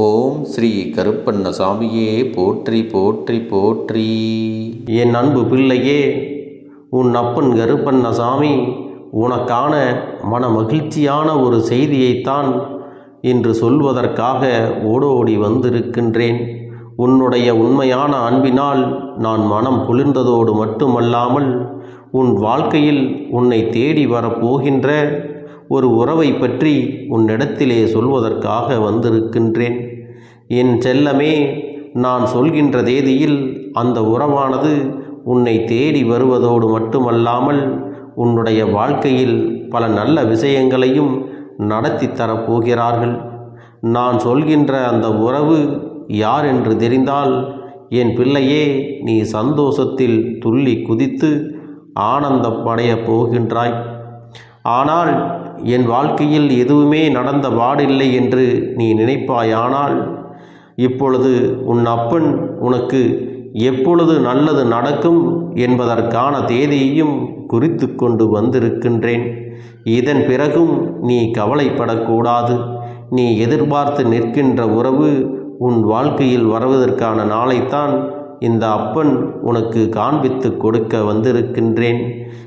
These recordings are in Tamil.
ஓம் ஸ்ரீ கருப்பண்ணசாமியே போற்றி போற்றி போற்றி. என் அன்பு பிள்ளையே உன் அப்பன் கருப்பண்ணசாமி உனக்கான மன மகிழ்ச்சியான ஒரு செய்தியைத்தான் இன்று சொல்வதற்காக ஓடோடி வந்திருக்கின்றேன். உன்னுடைய உண்மையான அன்பினால் நான் மனம் குளிர்ந்ததோடு மட்டுமல்லாமல் உன் வாழ்க்கையில் உன்னை தேடி வரப்போகின்ற ஒரு உறவை பற்றி உன்னிடத்திலே சொல்வதற்காக வந்திருக்கின்றேன். என் செல்லமே நான் சொல்கின்ற தேதியில் அந்த உறவானது உன்னை தேடி வருவதோடு மட்டுமல்லாமல் உன்னுடைய வாழ்க்கையில் பல நல்ல விஷயங்களையும் நடத்தி தரப்போகிறார்கள். நான் சொல்கின்ற அந்த உறவு யார் என்று தெரிந்தால் என் பிள்ளையே நீ சந்தோஷத்தில் துள்ளி குதித்து ஆனந்தப்படையப் போகின்றாய். ஆனால் என் வாழ்க்கையில் எதுவுமே நடந்த பாடில்லை என்று நீ நினைப்பாயானால் இப்பொழுது உன் அப்பன் உனக்கு எப்பொழுது நல்லது நடக்கும் என்பதற்கான தேதியையும் குறித்து கொண்டு வந்திருக்கின்றேன். இதன் பிறகும் நீ கவலைப்படக்கூடாது. நீ எதிர்பார்த்து நிற்கின்ற உறவு உன் வாழ்க்கையில் வருவதற்கான நாளைத்தான் இந்த அப்பன் உனக்கு காண்பித்து கொடுக்க வந்திருக்கின்றேன்.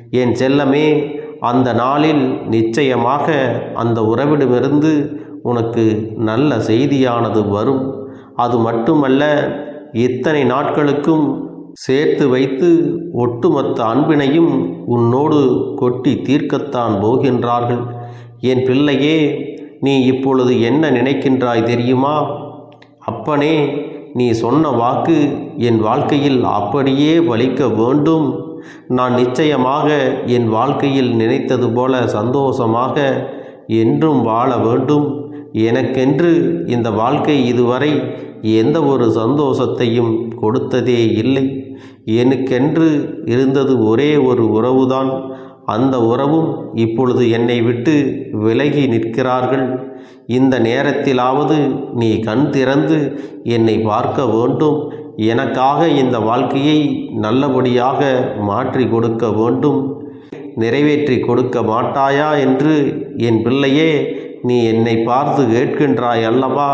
என் செல்லமே அந்த நாளில் நிச்சயமாக அந்த உறவிடமிருந்து உனக்கு நல்ல செய்தியானது வரும். அது மட்டுமல்ல இத்தனை நாட்களுக்கும் சேர்த்து வைத்து ஒட்டுமொத்த அன்பினையும் உன்னோடு கொட்டி தீர்க்கத்தான் போகின்றார்கள். என் பிள்ளையே நீ இப்பொழுது என்ன நினைக்கின்றாய் தெரியுமா? அப்பனே நீ சொன்ன வாக்கு என் வாழ்க்கையில் அப்படியே வலிக்க வேண்டும். நான் நிச்சயமாக என் வாழ்க்கையில் நினைத்தது போல சந்தோஷமாக என்றும் வாழ வேண்டும். எனக்கென்று இந்த வாழ்க்கை இதுவரை எந்த ஒரு சந்தோஷத்தையும் கொடுத்ததே இல்லை. எனக்கென்று இருந்தது ஒரே ஒரு உறவுதான். அந்த உறவும் இப்பொழுது என்னை விட்டு விலகி நிற்கிறார்கள். இந்த நேரத்திலாவது நீ கண் திறந்து என்னை பார்க்க வேண்டும். எனக்காக இந்த வாழ்க்கையை நல்லபடியாக மாற்றி கொடுக்க வேண்டும். நிறைவேற்றி கொடுக்க மாட்டாயா என்று என் பிள்ளையே நீ என்னை பார்த்து கேட்கின்றாய் அல்லவா?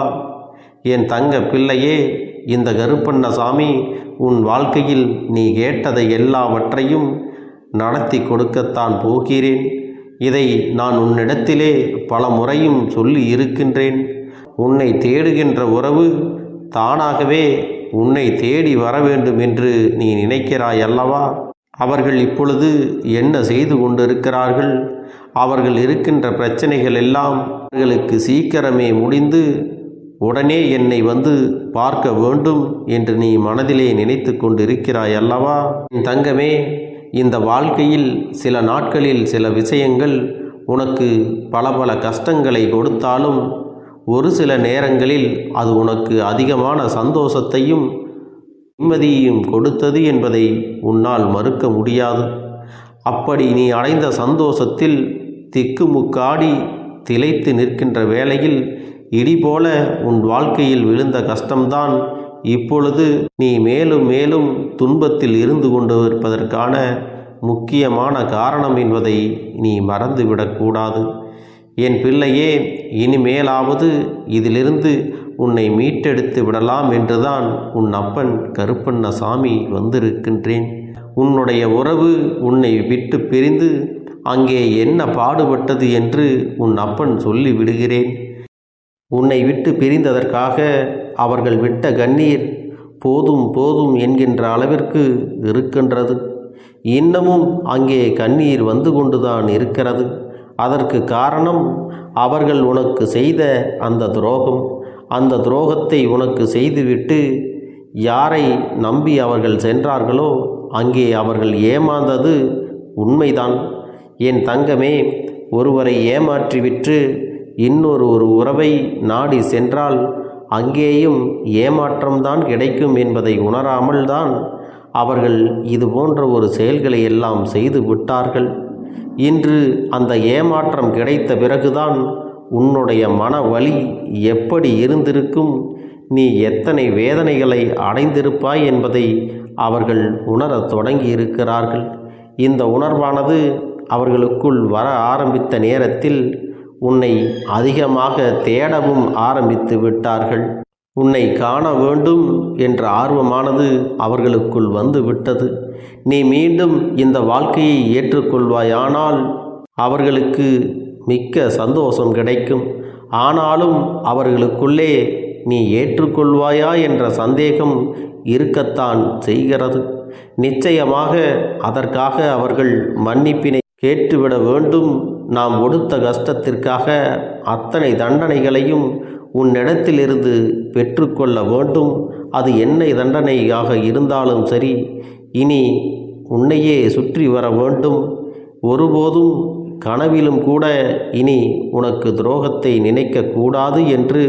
என் தங்க பிள்ளையே இந்த கருப்பண்ணசாமி உன் வாழ்க்கையில் நீ கேட்டதை எல்லாவற்றையும் நடத்தி கொடுக்கத்தான் போகிறேன். இதை நான் உன்னிடத்திலே பல முறையும் சொல்லி இருக்கின்றேன். உன்னை தேடுகின்ற உறவு தானாகவே உன்னை தேடி வர வேண்டும் என்று நீ நினைக்கிறாய் அல்லவா? அவர்கள் இப்பொழுது என்ன செய்து கொண்டிருக்கிறார்கள்? அவர்கள் இருக்கின்ற பிரச்சனைகள் எல்லாம் அவர்களுக்கு சீக்கிரமே முடிந்து உடனே என்னை வந்து பார்க்க வேண்டும் என்று நீ மனதிலே நினைத்து கொண்டிருக்கிறாய் அல்லவா? என் தங்கமே இந்த வாழ்க்கையில் சில நாட்களில் சில விஷயங்கள் உனக்கு பல பல கஷ்டங்களை கொடுத்தாலும் ஒரு சில நேரங்களில் அது உனக்கு அதிகமான சந்தோஷத்தையும் நிம்மதியையும் கொடுத்தது என்பதை உன்னால் மறுக்க முடியாது. அப்படி நீ அடைந்த சந்தோஷத்தில் திக்குமுக்காடி திளைத்து நிற்கின்ற வேளையில் இடி போல உன் வாழ்க்கையில் விழுந்த கஷ்டம்தான் இப்பொழுது நீ மேலும் மேலும் துன்பத்தில் இருந்து கொண்டு இருப்பதற்கான முக்கியமான காரணம் என்பதை நீ மறந்துவிடக்கூடாது. என் பிள்ளையே இனிமேலாவது இதிலிருந்து உன்னை மீட்டெடுத்து விடலாம் என்றுதான் உன் அப்பன் கருப்பண்ணசாமி வந்திருக்கின்றேன். உன்னுடைய உறவு உன்னை விட்டு பிரிந்து அங்கே என்ன பாடுபட்டது என்று உன் அப்பன் சொல்லி விடுகிறேன் உன்னை விட்டு பிரிந்ததற்காக அவர்கள் விட்ட கண்ணீர் போதும் போதும் என்கின்ற அளவிற்கு இருக்கின்றது. இன்னமும் அங்கே கண்ணீர் வந்து கொண்டுதான் இருக்கிறது. அதற்கு காரணம் அவர்கள் உனக்கு செய்த அந்த துரோகம். அந்த துரோகத்தை உனக்கு செய்துவிட்டு யாரை நம்பி அவர்கள் சென்றார்களோ அங்கே அவர்கள் ஏமாந்தது உண்மைதான். என் தங்கமே ஒருவரை ஏமாற்றிவிட்டு இன்னொரு ஒரு உறவை நாடி சென்றால் அங்கேயும் ஏமாற்றம்தான் கிடைக்கும் என்பதை உணராமல் தான் அவர்கள் இது போன்ற ஒரு செயல்களை எல்லாம் செய்து விட்டார்கள். இன்று அந்த ஏமாற்றம் கிடைத்த பிறகுதான் உன்னுடைய மன வலி எப்படி இருந்திருக்கும்? நீ எத்தனை வேதனைகளை அடைந்திருப்பாய் என்பதை அவர்கள் உணரத் தொடங்கி இருக்கிறார்கள் இந்த உணர்வானது அவர்களுக்குள் வர ஆரம்பித்த நேரத்தில் உன்னை அதிகமாக தேடவும் ஆரம்பித்து விட்டார்கள். உன்னை காண வேண்டும் என்ற ஆர்வமானது அவர்களுக்குள் வந்து விட்டது நீ மீண்டும் இந்த வாழ்க்கையை ஏற்றுக்கொள்வாயானால் அவர்களுக்கு மிக்க சந்தோஷம் கிடைக்கும். ஆனாலும் அவர்களுக்குள்ளே நீ ஏற்றுக்கொள்வாயா என்ற சந்தேகம் இருக்கத்தான் செய்கிறது. நிச்சயமாக அதற்காக அவர்கள் மன்னிப்பினை கேட்டுவிட வேண்டும். நாம் ஒடுத்த கஷ்டத்திற்காக அத்தனை தண்டனைகளையும் உன்னிடத்திலிருந்து பெற்றுக்கொள்ள வேண்டும். அது என்ன தண்டனையாக இருந்தாலும் சரி இனி உன்னையே சுற்றி வர வேண்டும். ஒருபோதும் கனவிலும் கூட இனி உனக்கு துரோகத்தை நினைக்கக்கூடாது என்று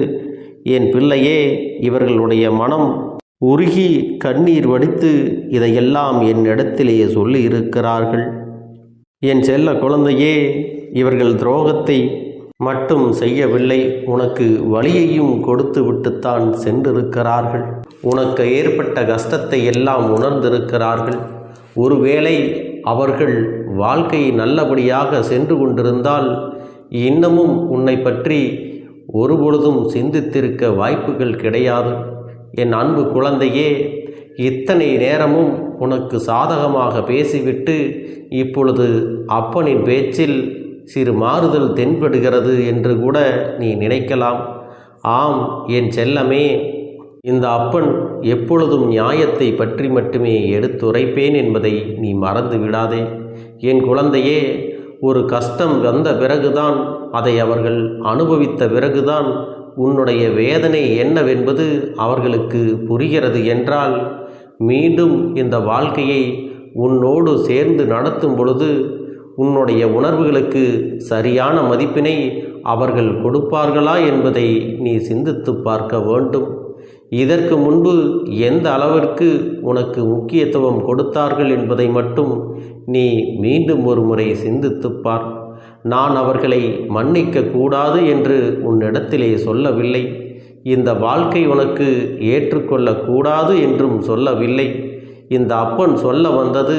என் பிள்ளையே இவர்களுடைய மனம் உருகி கண்ணீர் வடித்து இதையெல்லாம் என்னிடத்திலேயே சொல்லி இருக்கிறார்கள் என் செல்ல குழந்தையே இவர்கள் துரோகத்தை மட்டும் செய்யவில்லை உனக்கு வழியையும் கொடுத்து விட்டுத்தான் சென்றிருக்கிறார்கள். உனக்கு ஏற்பட்ட கஷ்டத்தை எல்லாம் உணர்ந்திருக்கிறார்கள். ஒருவேளை அவர்கள் வாழ்க்கை நல்லபடியாக சென்று கொண்டிருந்தால் இன்னமும் உன்னை பற்றி ஒருபொழுதும் சிந்தித்திருக்க வாய்ப்புகள் கிடையாது. என் அன்பு குழந்தையே இத்தனை நேரமும் உனக்கு சாதகமாக பேசிவிட்டு இப்பொழுது அப்பனின் பேச்சில் சிறு மாறுதல் தென்படுகிறது என்று கூட நீ நினைக்கலாம். ஆம் என் செல்லமே இந்த அப்பன் எப்பொழுதும் நியாயத்தை பற்றி மட்டுமே எடுத்துரைப்பேன் என்பதை நீ மறந்து விடாதே. என் குழந்தையே ஒரு கஷ்டம் வந்த பிறகுதான் அதை அவர்கள் அனுபவித்த பிறகுதான் உன்னுடைய வேதனை என்னவென்பது அவர்களுக்கு புரிகிறது என்றால் மீண்டும் இந்த வாழ்க்கையை உன்னோடு சேர்ந்து நடத்தும் பொழுது உன்னுடைய உணர்வுகளுக்கு சரியான மதிப்பினை அவர்கள் கொடுப்பார்களா என்பதை நீ சிந்தித்து பார்க்க வேண்டும். இதற்கு முன்பு எந்த அளவிற்கு உனக்கு முக்கியத்துவம் கொடுத்தார்கள் என்பதை மட்டும் நீ மீண்டும் ஒரு முறை சிந்தித்து பார். நான் அவர்களை மன்னிக்க கூடாது என்று உன்னிடத்திலே சொல்லவில்லை. இந்த வாழ்க்கை உனக்கு ஏற்றுக்கொள்ளக்கூடாது என்றும் சொல்லவில்லை. இந்த அப்பன் சொல்ல வந்தது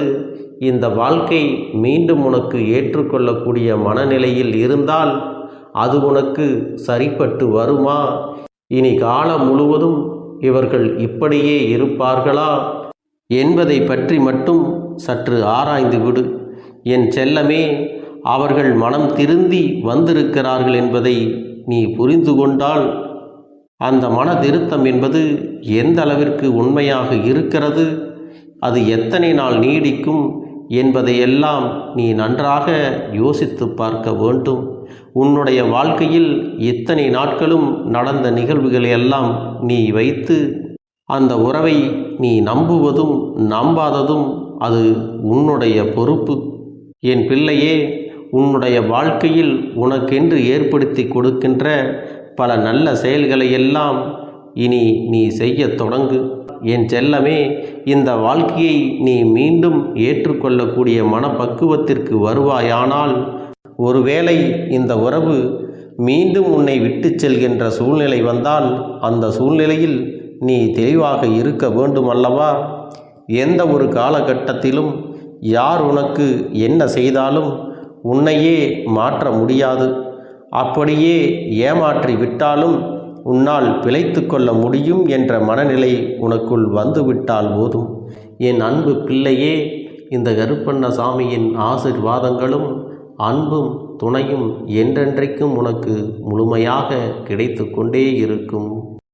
இந்த வாழ்க்கை மீண்டும் உனக்கு ஏற்றுக்கொள்ளக்கூடிய மனநிலையில் இருந்தால் அது உனக்கு சரிப்பட்டு வருமா? இனி காலம் முழுவதும் இவர்கள் இப்படியே இருப்பார்களா? என்பதை பற்றி மட்டும் சற்று ஆராய்ந்து விடு. என் செல்லமே அவர்கள் மனம் திருந்தி வந்திருக்கிறார்கள் என்பதை நீ புரிந்து கொண்டால் அந்த மன திருத்தம் என்பது எந்த அளவிற்கு உண்மையாக இருக்கிறது? அது எத்தனை நாள் நீடிக்கும்? என்பதையெல்லாம் நீ நன்றாக யோசித்து பார்க்க வேண்டும். உன்னுடைய வாழ்க்கையில் இத்தனை நாட்களும் நடந்த நிகழ்வுகளை எல்லாம் நீ வைத்து அந்த உறவை நீ நம்புவதும் நம்பாததும் அது உன்னுடைய பொறுப்பு. என் பிள்ளையே உன்னுடைய வாழ்க்கையில் உனக்கென்று ஏற்படுத்தி கொடுக்கின்ற பல நல்ல செயல்களை எல்லாம் இனி நீ செய்யத் தொடங்கு. என் செல்லமே இந்த வாழ்க்கையை நீ மீண்டும் ஏற்றுக்கொள்ளக்கூடிய மனப்பக்குவத்திற்கு வருவாயானால் ஒருவேளை இந்த உறவு மீண்டும் உன்னை விட்டு செல்கின்ற சூழ்நிலை வந்தால் அந்த சூழ்நிலையில் நீ தெளிவாக இருக்க வேண்டும் அல்லவா எந்த ஒரு காலகட்டத்திலும் யார் உனக்கு என்ன செய்தாலும் உன்னையே மாற்ற முடியாது. அப்படியே ஏமாற்றி விட்டாலும் உன்னால் பிழைத்து கொள்ள முடியும் என்ற மனநிலை உனக்குள் வந்துவிட்டால் போதும். என் அன்பு பிள்ளையே இந்த கருப்பண்ண சாமியின் ஆசிர்வாதங்களும் அன்பும் துணையும் என்றென்றைக்கும் உனக்கு முழுமையாக கிடைத்து கொண்டே இருக்கும்.